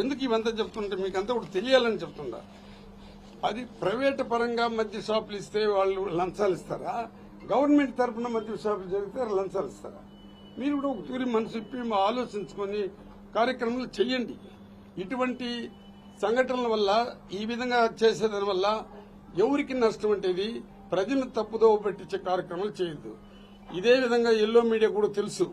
ఎందుకు ఇవంతా చెప్తుంటే మీకు అంతా కూడా తెలియాలని చెప్తుందా అది ప్రైవేట్ పరంగా మద్య షాపులు ఇస్తే వాళ్ళు లంచాలు ఇస్తారా? గవర్నమెంట్ తరఫున మద్య షాపులు జరిగితే లంచాలు ఇస్తారా? మీరు కూడా ఒక తూరి మనసు ఇప్పి ఆలోచించుకొని కార్యక్రమాలు చెయ్యండి. ఇటువంటి సంఘటనల వల్ల ఈ విధంగా చేసేదాని వల్ల ఎవరికి నష్టం అంటేది ప్రజలు ప్రజలను తప్పుదోవ పెట్టించే కార్యక్రమాలు చేయొద్దు. ఇదే విధంగా ఎల్లో మీడియా కూడా తెలుసు.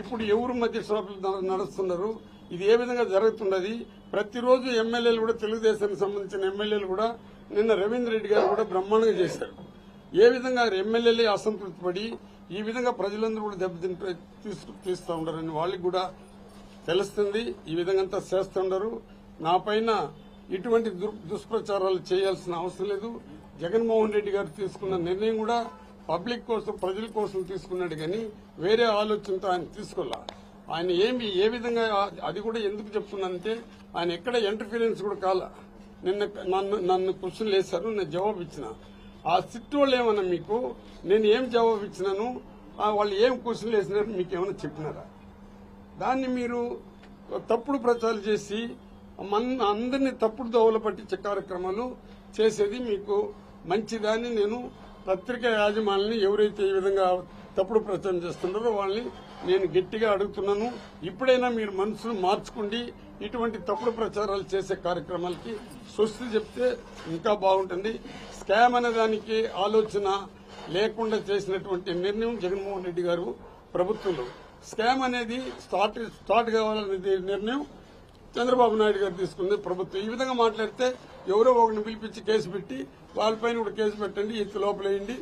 ఇప్పుడు ఎవరు మధ్య షాపులు నడుస్తున్నారు? ఇది ఏ విధంగా జరుగుతున్నది ప్రతిరోజు ఎమ్మెల్యేలు కూడా తెలుగుదేశానికి సంబంధించిన ఎమ్మెల్యేలు కూడా నిన్న రవీంద్ర రెడ్డి గారు కూడా బ్రహ్మాండంగా చేశారు. ఏ విధంగా ఎమ్మెల్యేలే అసంతృప్తి పడి ఈ విధంగా ప్రజలందరూ కూడా దెబ్బతింటే తీసుకు తీస్తూ ఉంటారని వాళ్ళకి కూడా తెలుస్తుంది. ఈ విధంగా అంతా చేస్తుండరు నా పైన ఇటువంటి దుర్- దుష్ప్రచారాలు చేయాల్సిన అవసరం లేదు. జగన్మోహన్ రెడ్డి గారు తీసుకున్న నిర్ణయం కూడా పబ్లిక్ కోసం ప్రజల కోసం తీసుకున్నాడు కానీ వేరే ఆలోచనతో ఆయన తీసుకోలే. ఆయన ఏమి ఏ విధంగా అది కూడా ఎందుకు చెప్తున్నానంటే ఆయన ఎక్కడ ఇంటర్ఫీరెన్స్ కూడా కాల. నిన్న నన్ను నన్ను క్వశ్చన్లు వేశారు నేను జవాబు ఇచ్చిన. ఆ సిట్టు వాళ్ళు ఏమన్నా మీకు నేను ఏం జవాబు ఇచ్చినాను వాళ్ళు ఏం క్వశ్చన్లు వేసినారు మీకు ఏమైనా చెప్పినారా? దాన్ని మీరు తప్పుడు ప్రచారం చేసి మన అందరినీ తప్పుడు దోవలు పట్టించే కార్యక్రమాలు చేసేది మీకు మంచిదని నేను పత్రికా యాజమాన్యాన్ని ఎవరైతే ఈ విధంగా తప్పుడు ప్రచారం చేస్తున్నారో వాళ్ళని నేను గట్టిగా అడుగుతున్నాను. ఇప్పుడైనా మీరు మనసును మార్చుకోండి. ఇటువంటి తప్పుడు ప్రచారాలు చేసే కార్యక్రమాలకి స్వస్తి చెప్తే ఇంకా బాగుంటుంది. స్కామ్ అనే దానికి ఆలోచన లేకుండా చేసినటువంటి నిర్ణయం జగన్మోహన్ రెడ్డి గారు ప్రభుత్వంలో. స్కామ్ అనేది స్టార్ట్ స్టార్ట్ కావాలనేది నిర్ణయం చంద్రబాబు నాయుడు గారు తీసుకుంది ప్రభుత్వం. ఈ విధంగా మాట్లాడితే ఎవరో ఒకరిని పిలిపించి కేసు పెట్టి వాళ్ళపైన కూడా కేసు పెట్టండి ఇంత లోపలేయండి.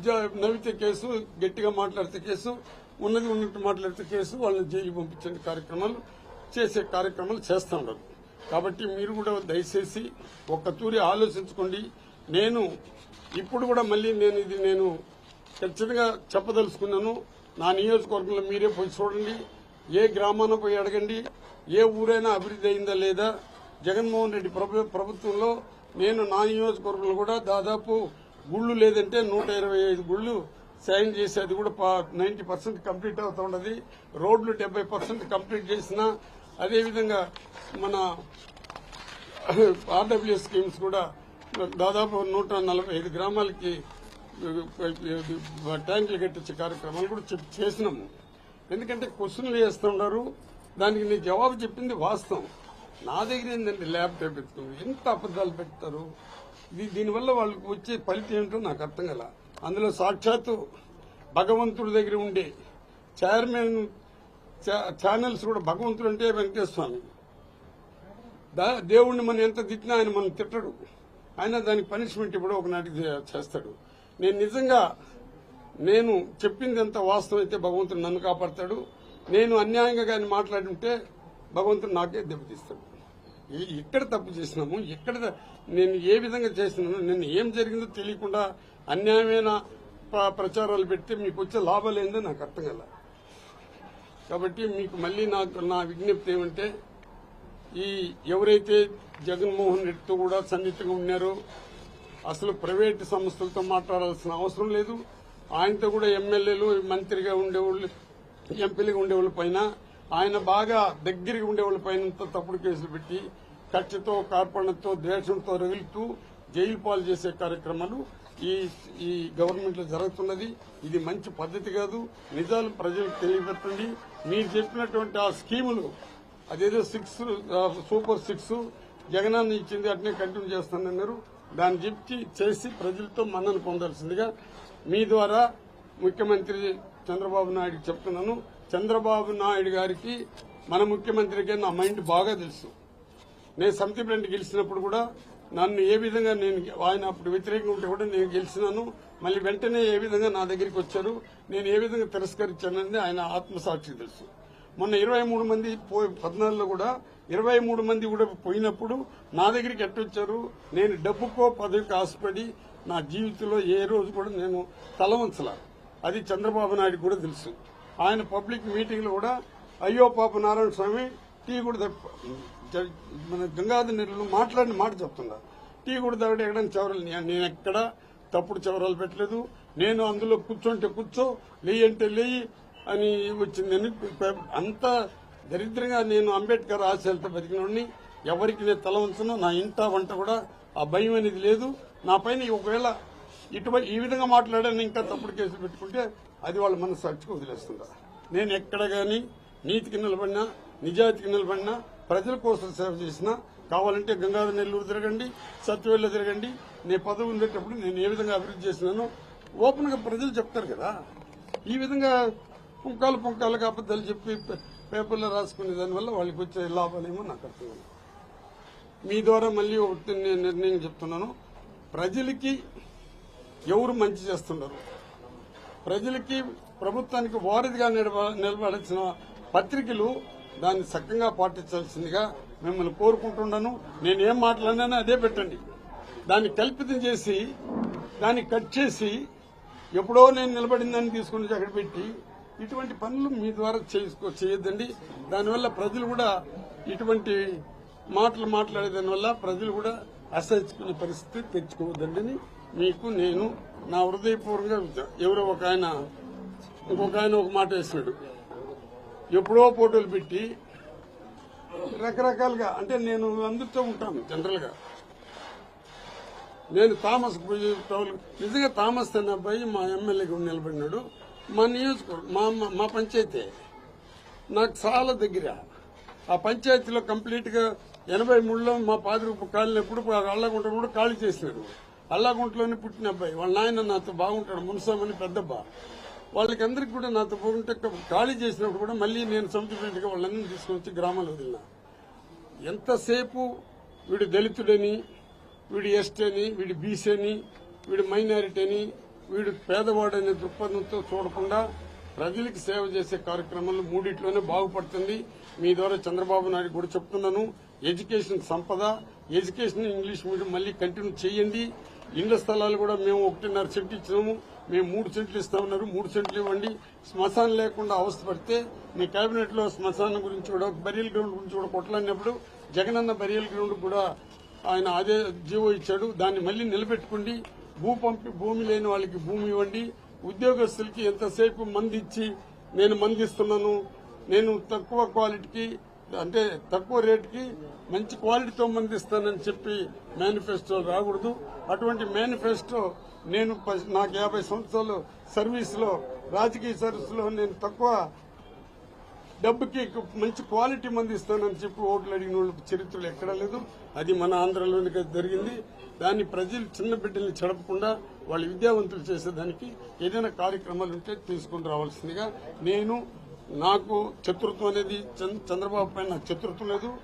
జ- నవ్వితే కేసు గట్టిగా మాట్లాడితే కేసు ఉన్నది ఉన్నట్టు మాట్లాడితే కేసు వాళ్ళని జైలు పంపించండి కార్యక్రమాలు చేసే కార్యక్రమాలు చేస్తూ ఉండదు కాబట్టి మీరు కూడా దయచేసి ఒక్క తూరి ఆలోచించుకోండి. నేను ఇప్పుడు కూడా మళ్ళీ నేను ఇది నేను ఖచ్చితంగా చెప్పదలుచుకున్నాను. నా నియోజకవర్గంలో మీరే పోయి చూడండి. ఏ గ్రామాన పోయి అడగండి. ఏ ఊరైనా అభివృద్ధి అయిందా లేదా? జగన్మోహన్ రెడ్డి ప్రభుత్వంలో నేను నా నియోజకవర్గంలో కూడా దాదాపు గుళ్ళు లేదంటే నూట ఇరవై ఐదు గుళ్ళు సైన్ చేసి అది కూడా నైన్టీ పర్సెంట్ కంప్లీట్ అవుతా ఉండదు. రోడ్లు డెబ్బై పర్సెంట్ కంప్లీట్ చేసిన అదేవిధంగా మన ఆర్డబ్ల్యూ స్కీమ్స్ కూడా దాదాపు నూట నలభై ఐదు గ్రామాలకి ట్యాంకులు కట్టించే కార్యక్రమాలు కూడా చెప్- చేసినాము. ఎందుకంటే క్వశ్చన్లు వేస్తున్నారు దానికి నేను జవాబు చెప్పింది వాస్తవం. నా దగ్గర ఏంటంటే ల్యాప్టాప్ ఎత్తుకుంది ఎంత అబద్దాలు పెడతారు? ఇది దీనివల్ల వాళ్ళకి వచ్చే ఫలితం ఏంటో నాకు అర్థం కల. అందులో సాక్షాత్తు భగవంతుడి దగ్గర ఉండే చైర్మన్ చా- ఛానల్స్ కూడా భగవంతుడు అంటే వెంకటేశ్వర స్వామి దేవుణ్ణి మనం ఎంత తిట్టినా ఆయన మనం తిట్టడు. ఆయన దానికి పనిష్మెంట్ ఇప్పుడు ఒకనాటి చేస్తాడు. నేను నిజంగా నేను చెప్పింది ఎంత వాస్తవం అయితే భగవంతుడు నన్ను కాపాడతాడు. నేను అన్యాయంగా కానీ మాట్లాడుంటే భగవంతుడు నాకే దెబ్బతీస్తాడు. ఈ- ఎక్కడ తప్పు చేసినాము ఎక్కడ నేను ఏ విధంగా చేసినాను నేను ఏం జరిగిందో తెలియకుండా అన్యాయమైన ప్ర- ప్రచారాలు పెడితే మీకు వచ్చే లాభాలు ఏందో నాకు అర్థం కల. కాబట్టి మీకు మళ్ళీ నాకు నా విజ్ఞప్తి ఏమంటే ఈ ఎవరైతే జగన్మోహన్ రెడ్డితో కూడా సన్నిహితంగా ఉన్నారో అసలు ప్రైవేట్ సంస్థలతో మాట్లాడాల్సిన అవసరం లేదు. ఆయనతో కూడా ఎమ్మెల్యేలు మంత్రిగా ఉండేవాళ్ళు ఎంపీలుగా ఉండేవాళ్ళ పైన ఆయన బాగా దగ్గరగా ఉండేవాళ్ళ పైన తప్పుడు కేసులు పెట్టి కక్షతో కార్పణతో ద్వేషంతో రగులుతూ జైలు పాలు చేసే కార్యక్రమాలు ఈ ఈ గవర్నమెంట్లో జరుగుతున్నది. ఇది మంచి పద్ధతి కాదు. నిజాలు ప్రజలకు తెలియపెట్టండి మీరు చెప్పినటువంటి ఆ స్కీములు అదేదో సిక్స్ సూపర్ సిక్స్ జగనాన్ని ఇచ్చింది అట్నే కంటిన్యూ చేస్తానన్నారు. దాన్ని చెప్పి చేసి ప్రజలతో మన్నను పొందాల్సిందిగా మీ ద్వారా ముఖ్యమంత్రి చంద్రబాబు నాయుడుకి చెప్తున్నాను. చంద్రబాబు నాయుడు గారికి మన ముఖ్యమంత్రికి నా మైండ్ బాగా తెలుసు. నేను సమితిప్రెంట్ గెలిచినప్పుడు కూడా నన్ను ఏ విధంగా నేను ఆయన అప్పుడు వ్యతిరేకంగా ఉంటే కూడా నేను గెలిచినాను. మళ్ళీ వెంటనే ఏ విధంగా నా దగ్గరికి వచ్చారు నేను ఏ విధంగా తిరస్కరించానని ఆయన ఆత్మసాక్షి తెలుసు. మొన్న ఇరవై మూడు మంది పోయి పద్నాలుగులో కూడా ఇరవై మూడు మంది కూడా పోయినప్పుడు నా దగ్గరికి ఎట్టొచ్చారు నేను డబ్బుకో పదవికి ఆశపడి నా జీవితంలో ఏ రోజు కూడా నేను తలవంచలా. అది చంద్రబాబు నాయుడు కూడా తెలుసు. ఆయన పబ్లిక్ మీటింగ్లో కూడా అయ్యో పాప నారాయణ స్వామి టీ కూడా మన గంగాధర నెల్లు మాట్లాడిన మాట చెప్తున్నా టీ కూడా తాగడం ఎక్కడైనా చవరలు నేను ఎక్కడ తప్పుడు చవరాలు పెట్టలేదు. నేను అందులో కూర్చోంటే కూర్చో లేయి అంటే లేయి అని వచ్చిందని అంత దరిద్రంగా నేను అంబేద్కర్ ఆశయాలతో బతికినోడిని. ఎవరికి నేను తల ఉంచను నా ఇంట వంట కూడా ఆ భయం అనేది లేదు. నా పైన ఒకవేళ ఇటువంటి ఈ విధంగా మాట్లాడాను ఇంకా తప్పుడు కేసులు పెట్టుకుంటే అది వాళ్ళ సర్చ్కు వదిలేస్తుందా? నేను ఎక్కడ కానీ నీతికి నిలబడినా నిజాయితీకి నిలబడినా ప్రజల కోసం సేవ చేసినా కావాలంటే గంగాధర నెల్లూరు తిరగండి సత్యవేళ్ళ తిరగండి నేను పదవి ఉండేటప్పుడు నేను ఏ విధంగా అభివృద్ధి చేసినానో ఓపెన్గా ప్రజలు చెప్తారు కదా. ఈ విధంగా పుంకాలు పుంకాలుగా అబద్ధాలు చెప్పి పేపర్లో రాసుకునే దానివల్ల వాళ్ళకి వచ్చే లాభాలేమో నాకు అర్థం మీ ద్వారా మళ్ళీ ఒకటి నేను నిర్ణయం చెప్తున్నాను. ప్రజలకి ఎవరు మంచి చేస్తున్నారు? ప్రజలకి ప్రభుత్వానికి వారధిగా నిలబ- నిలబడాల్సిన పత్రికలు దాన్ని చక్కగా పాటించాల్సిందిగా మిమ్మల్ని కోరుకుంటున్నాను. నేను ఏం మాట్లాడినానో అదే పెట్టండి. దాన్ని కల్పితం చేసి దాన్ని కట్ చేసి ఎప్పుడో నేను నిలబడిందని తీసుకుని అక్కడ పెట్టి ఇటువంటి పనులు మీ ద్వారా చేసుకో చేయొద్దండి. దానివల్ల ప్రజలు కూడా ఇటువంటి మాటలు మాట్లాడే దానివల్ల ప్రజలు కూడా అసహించుకునే పరిస్థితి తెచ్చుకోవద్దండి అని మీకు నేను నా హృదయపూర్వకంగా ఎవరో ఒక ఆయన ఇంకొక ఆయన ఒక మాట వేసినాడు. ఎప్పుడో ఫోటోలు పెట్టి రకరకాలుగా అంటే నేను అందరితో ఉంటాను జనరల్గా నేను థామస్ నిజంగా థామస్ అనే అబ్బాయి మా ఎమ్మెల్యేగా నిలబడినాడు. మా నియోజకవర్గం మా మా- మా పంచాయతీ. నాకు చాలా దగ్గర. ఆ పంచాయతీలో కంప్లీట్గా ఎనభై మూడులో మా పాదరూపు కాలినప్పుడు అల్లగుంట కూడా ఖాళీ చేసినాడు. అల్లాగుంట్లోనే పుట్టిన అబ్బాయి. వాళ్ళ నాయన నాతో బాగుంటాడు మున్సామని పెద్దబ్బా వాళ్ళకి అందరికి కూడా నాతో బాగుంటే ఖాళీ చేసినప్పుడు కూడా మళ్ళీ నేను సముద్రపేటగా వాళ్ళందరినీ తీసుకొని వచ్చి గ్రామాలు వదిలినా. ఎంతసేపు వీడు దళితుడని వీడు ఎస్టీ అని వీడు బీసీ అని వీడు మైనారిటీ అని వీడు పేదవాడనే దృక్పథంతో చూడకుండా ప్రజలకు సేవ చేసే కార్యక్రమాలు మూడిట్లోనే బాగుపడుతుంది. మీ ద్వారా చంద్రబాబు నాయుడు కూడా చెప్తున్నాను ఎడ్యుకేషన్ సంపద ఎడ్యుకేషన్ ఇంగ్లీష్ మీడియం మళ్ళీ కంటిన్యూ చేయండి. ఇండ్ల స్థలాలు కూడా మేము ఒకటిన్నర సెంట్లు ఇచ్చినాము. మేము మూడు సెంట్లు ఇస్తామన్నారు మూడు సెంట్లు ఇవ్వండి. శ్మశానం లేకుండా అవస్థపడితే మీ కేబినెట్లో శ్మశానం గురించి కూడా బరియల్ గ్రౌండ్ గురించి కూడా కొట్లాడినప్పుడు జగనన్న బరియల్ గ్రౌండ్ కూడా ఆయన అదే జీవో ఇచ్చాడు. దాన్ని మళ్ళీ నిలబెట్టుకోండి. భూ పంపి భూమి లేని వాళ్ళకి భూమి ఇవ్వండి. ఉద్యోగస్తులకి ఎంతసేపు మంది ఇచ్చి నేను మందిస్తున్నాను. నేను తక్కువ క్వాలిటీకి అంటే తక్కువ రేటుకి మంచి క్వాలిటీతో మందిస్తానని చెప్పి మేనిఫెస్టో రాకూడదు. అటువంటి మేనిఫెస్టో నేను ప- నాకు యాభై సంవత్సరాలు సర్వీస్లో రాజకీయ సర్వీస్లో నేను తక్కువ డబ్బుకి మంచి క్వాలిటీ మంది ఇస్తానని చెప్పి ఓట్లు అడిగిన వాళ్ళకి చరిత్రలు ఎక్కడా లేదు. అది మన ఆంధ్రలోనే జరిగింది. దాన్ని ప్రజలు చిన్న బిడ్డల్ని చెడపకుండా వాళ్ళ విద్యావంతులు చేసేదానికి ఏదైనా కార్యక్రమాలు ఉంటే తీసుకుని రావాల్సిందిగా నేను నాకు శత్రుత్వం అనేది చంద్ర- చంద్రబాబు పైన నాకు శత్రుత్వం లేదు.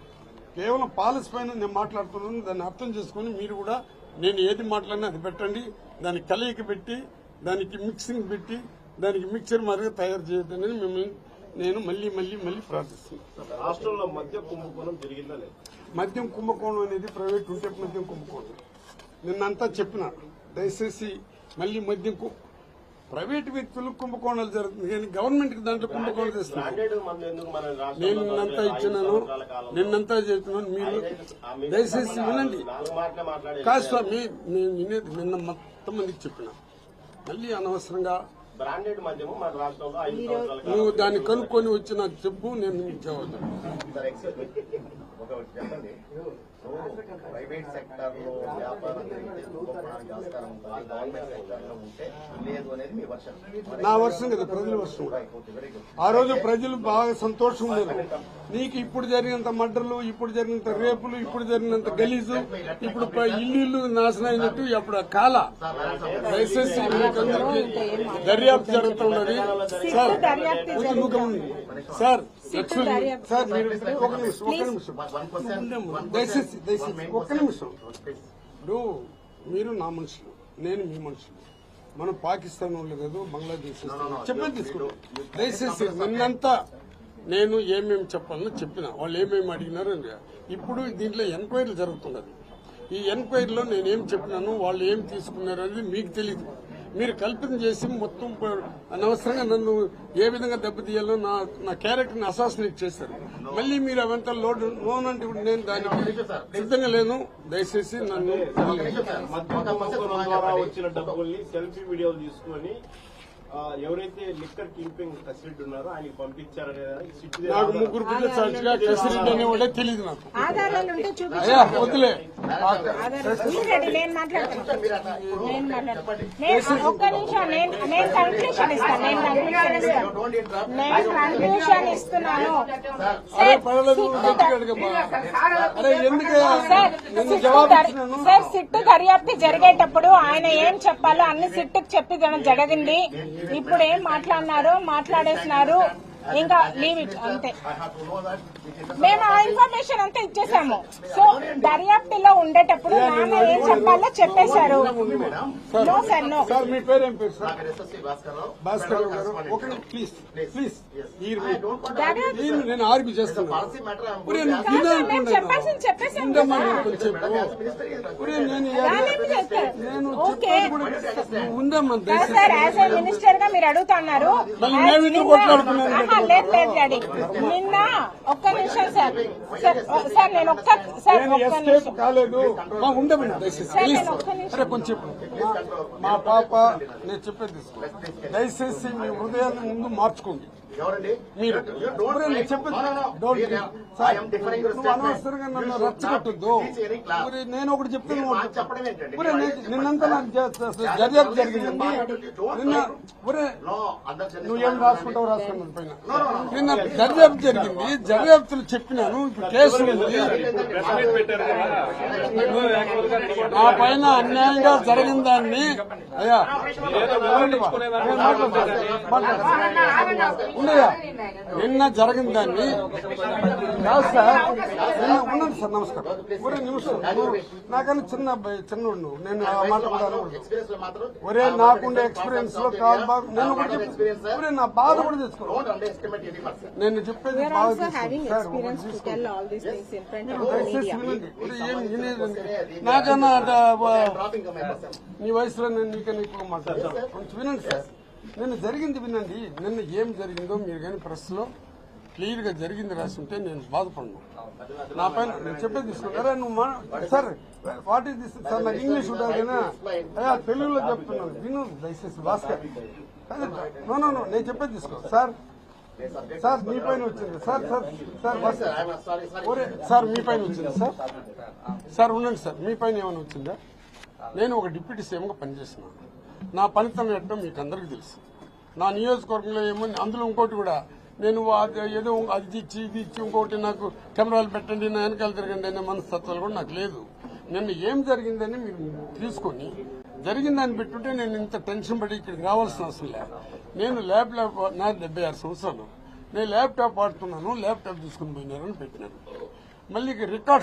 కేవలం పాలసీ పైన నేను మాట్లాడుతున్నాను. దాన్ని అర్థం చేసుకుని మీరు కూడా నేను ఏది మాట్లాడినా అది పెట్టండి. దాన్ని కలయిక పెట్టి దానికి మిక్సింగ్ పెట్టి దానికి మిక్చర్ మాదిరిగా తయారు చేయొద్దని మిమ్మల్ని నేను మళ్ళీ మళ్ళీ మళ్ళీ ప్రార్థిస్తున్నాను. రాష్ట్రంలో మధ్య కుంభకోణం జరిగిందా లేదు? మద్యం కుంభకోణం అనేది ప్రైవేట్ ఉంటే మద్యం కుంభకోణం. నిన్నంతా చెప్పిన. దయచేసి మళ్ళీ మద్యం ప్రైవేట్ వ్యక్తులు కుంభకోణాలు జరుగుతుంది కానీ గవర్నమెంట్కి దాంట్లో కుంభకోణాలు చేస్తున్నారు నిన్నంతా? ఇచ్చినాను. నిన్నంతా చెప్తున్నాను మీరు దయచేసి వినండి. కాదు స్వామి నేను వినేది నిన్న మొత్తం మందికి చెప్పిన మళ్ళీ అనవసరంగా బ్రాండెడ్ మద్యము మన రాష్ట్రంలో ఐదు సంవత్సరాల నువ్వు దాన్ని కనుక్కొని వచ్చి నాకు చెప్పు నేను నీకు ఇప్పుడు ప్రైవేట్ సెక్టర్లో వ్యాపారం జరిగితే కుంభకోణానికి ఆస్కారం ఉంటుంది. గవర్నమెంట్ సెక్టర్లో ఉంటే లేదు అనేది మీ వర్షన్ నా వర్షం కదా ప్రజల వర్షం. కూడా వెరీ గుడ్ ఆ రోజు ప్రజలు బాగా సంతోషం ఉన్నారు నీకు ఇప్పుడు జరిగినంత మర్డర్లు ఇప్పుడు జరిగినంత రేపులు ఇప్పుడు జరిగినంత గలీజు ఇప్పుడు ఇల్లు ఇల్లు నాశనం అయినట్టు అప్పుడు ఆ కాల? దయచేసి మీకందరికీ దర్యాప్తు జరుగుతున్నది సార్. సార్. సార్ మీరు ఒక నిమిషం ఒక నిమిషం. వన్ పర్సెంట్ దయచేసి దయచేసి ఒక్క నిమిషం. ఇప్పుడు మీరు నా మనుషులు నేను మీ మనుషులు. మనం పాకిస్తాన్ వాళ్ళు కాదు బంగ్లాదేశ్ చెప్పని తీసుకుంటాం దయచేసి నిన్నంతా నేను ఏమేమి చెప్పాలని చెప్పిన. వాళ్ళు ఏమేమి అడిగినారు అని. ఇప్పుడు దీంట్లో ఎంక్వైరీ జరుగుతున్నది. ఈ ఎంక్వైరీలో నేనేం చెప్పినాను వాళ్ళు ఏం తీసుకున్నారు అనేది మీకు తెలియదు మీరు కల్పన చేసి మొత్తం అనవసరంగా నన్ను ఏ విధంగా దెబ్బతీయాలో నా నా క్యారెక్టర్ని అసాసినేట్ చేశారు. మళ్ళీ మీరు అవంతా లోడ్ లోన్ అంటే ఇప్పుడు నేను దానికి సిద్ధంగా లేను. దయచేసి నన్ను ఎవరైతే లిక్కర్ కీపింగ్ ప్రెసిడెంట్ ఉన్నారో ఆయనకి నాకు ముగ్గురు అనేవాడే తెలియదు నాకు. ఆధారాలు ఉంటే అయ్యా చూపించండి వదిలే నేను మాట్లాడతాను. ఒక్క నిమిషం నేను కన్క్లూషన్ ఇస్తాను. నేను కన్క్లూషన్ ఇస్తాను. నేను కన్క్లూషన్ ఇస్తున్నాను. అరే సార్, పర్వాలేదు సిట్టు. అరే ఎందుకు సార్ దర్యాప్తు జరిగేటప్పుడు ఆయన ఏం చెప్పాలో అన్ని సిట్టుకు చెప్పి జరిగింది ఇప్పుడు ఏం మాట్లాడినారో మాట్లాడేసినారు. ఇంకా లీవ్ ఇట్ అంతే మేము ఆ ఇన్ఫర్మేషన్ అంతా ఇచ్చేసాము సో దర్యాప్తులో ఉండేటప్పుడు నాన్న ఏం చెప్పాలో చెప్పేశారు నో సార్ నో సార్ మీ పేరు సార్. భాస్కర్ గారు. ఒకటి ప్లీజ్. ప్లీజ్ నేను ఆర్గ్యూ చేస్తాను policy matter, I'm ఒరే, going to నువ్వు ask- విను కాదు, మేము అనుకున్నాను. చెప్పాల్సింది చెప్పేసాం ఉండమ్మా కదా. నువ్వు కొంచెం చెప్పు. Minister is ఒరే, నేను ఈ- రాలేమని చెప్తారు. నేను ఓకే. చెప్పేది కూడా నువ్వు ఉండమ్మా కాదు దయచేసి. సార్ యాజ్ ఏ మినిస్టర్గా మీరు అడుగుతున్నారు లేదు లేదు డాడీ. నిన్న ఒక్క నిమిషం సార్. సార్ నేను ఒక్క సార్ ఒక్క నిమిషం. కాలేదు మా కొంచెం పాప నేను చెప్పేది. దయచేసి మీ హృదయాన్ని ముందు మార్చుకోండి. మీరు నేను రచ్చగొట్టద్దు ఒకటి చెప్తే మీరు నువ్వు మాట ఒకటి చెప్పడం ఏంటండి? ఒరే, మీరు నేను- చెప్పండి నిన్నంతా సార్. నాకు జ- జ- చాలా దర్యాప్తు చాలా జరిగిందండి Don't నిన్న try ఒరే No, అందరు జర్నలిస్టులు నువ్వేం రాసుకుంటావు రాసుకున్నాను పైన. నిన్న దర్యాప్తు జరిగింది దర్యాప్తులు చెప్పినాను ఇప్పుడు కేసు ఉంది నా పైన అన్యాయంగా జరిగిన దాన్ని అయ్యా మాట్లాడతాను. మాట్లాడతాను. ఉండయ్యా నిన్న జరిగిన దాన్ని కాదు సార్ నిన్న ఉండండి సార్ నమస్కారం. ఒరే నిమిషం నాకన్నా చిన్న అబ్బాయి చిన్నోడు నేను ఆ మాట కూడా అనకూడదు. Experience లో మాత్రం ఒరే నాకుండే ఎక్స్పీరియన్స్లో కాదు బాగా నేను చెప్పి. ఒరే నా బాధ కూడా తెచ్చుకో. నేను చెప్పేది వినేదండి నాకన్నా. నీ వయసులో నేను నీకన్నా ఎక్కువ మాట్లాడతాను. కొంచెం వినండి సార్. నిన్న జరిగింది వినండి. నిన్న ఏం జరిగిందో మీరు కానీ ప్రెస్లో క్లియర్గా జరిగింది రాసి ఉంటే నేను బాధపడను. నా పైన నేను చెప్పేది తీసుకుంటారా నువ్వు sir what is this sir నాకు ఇంగ్లీష్ ఉంటుంది కదా. అయ్యా తెలుగులో చెప్తున్నాను. విను దయచేసి భాస్కర్. నో నో నేను చెప్పేది తీసుకో. సార్ సార్ మీ పైన వచ్చింది. Sir sir sir Bhaskar. ఒరే సార్ మీ పైన వచ్చింది సార్? సార్ ఉండండి సార్ మీ పైన ఏమైనా వచ్చిందా? నేను ఒక డిప్యూటీ సీఎంగా పనిచేస్తున్నాను. నా పనితనం ఎట్టడం మీకు అందరికీ తెలుసు. నా నియోజకవర్గంలో ఏమో అందులో ఇంకోటి కూడా. నేను ఏదో అది ఇచ్చి ఇది ఇచ్చి ఇంకోటి నాకు కెమెరాలు పెట్టండి నా వెనకాల తిరగండి అనే మనస్తత్వాలు కూడా నాకు లేదు. నిన్న ఏం జరిగిందని మీరు తీసుకొని జరిగిందని పెట్టుంటే నేను ఇంత టెన్షన్ పడి ఇక్కడికి రావాల్సిన అవసరం లేదు నేను ల్యాప్టాప్ నా డెబ్బై ఆరు సంవత్సరాలు. నేను ల్యాప్టాప్ వాడుతున్నాను ల్యాప్టాప్ తీసుకుని పోయినారని పెట్టినాను మళ్ళీ రికార్డ్స్